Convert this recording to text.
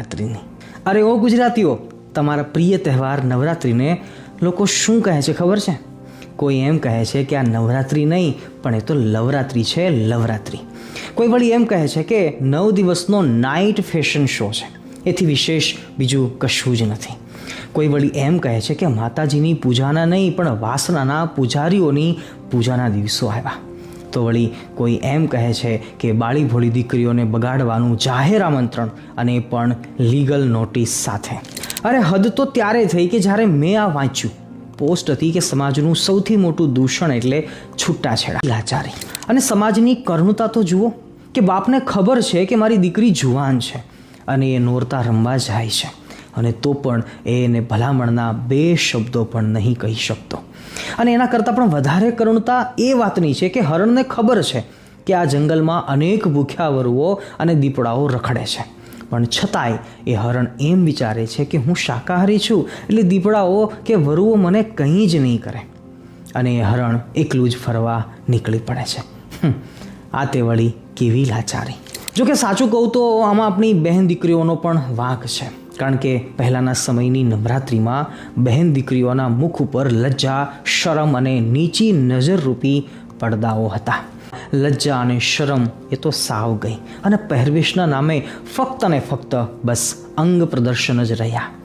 નવરાત્રિની. અરે ઓ ગુજરાતીઓ, તમારા પ્રિય તહેવાર નવરાત્રિને લોકો શું કહે છે ખબર છે? કોઈ એમ કહે છે કે આ નવરાત્રિ નહીં, પણ એ તો લવરાત્રિ છે, લવરાત્રિ. કોઈ વળી એમ કહે છે કે નવ દિવસનો નાઇટ ફેશન શો છે. એથી વિશેષ બીજું કશું જ નથી. કોઈ વળી એમ કહે છે કે માતાજીની પૂજાના નહીં, પણ વાસનાના પૂજારીઓની પૂજાના દિવસો આવ્યા. તો વળી કોઈ એમ કહે છે કે બાળી ભોળી દીકરીઓને બગાડવાનું જાહેર આમંત્રણ અને પણ લીગલ નોટિસ સાથે. અરે હદ તો ત્યારે થઈ કે જ્યારે મેં આ વાંચ્યું. પોસ્ટ હતી કે સમાજનું સૌથી મોટું દૂષણ એટલે છૂટાછેડા. લાચારી. અને સમાજની કરુણતા તો જુઓ કે બાપને ખબર છે કે મારી દીકરી જુવાન છે અને એ નોરતા રમવા જાય છે. અને તો પણ એ એને ભલામણના બે શબ્દો પણ નહીં કહી શકતો. અને એના કરતાં પણ વધારે કરુણતા એ વાતની છે કે હરણને ખબર છે કે આ જંગલમાં અનેક ભૂખ્યા વરુઓ અને દીપડાઓ રખડે છે. પણ છતાંય એ હરણ એમ વિચારે છે કે હું શાકાહારી છું, એટલે દીપડાઓ કે વરુઓ મને કંઈ જ નહીં કરે. અને એ હરણ એકલું જ ફરવા નીકળી પડે છે. આ તે વળી કેવી લાચારી. જો કે સાચું કહું તો આમાં આપણી બહેન દીકરીઓનો પણ વાંક છે. કારણ કે પહેલાંના સમયની નવરાત્રિમાં બહેન દીકરીઓના મુખ ઉપર લજ્જા, શરમ અને નીચી નજરરૂપી પડદાઓ હતા. લજ્જા અને શરમ એ તો સાવ ગઈ અને પહેરવેશના નામે ફક્ત ને ફક્ત બસ અંગ પ્રદર્શન જ રહ્યા.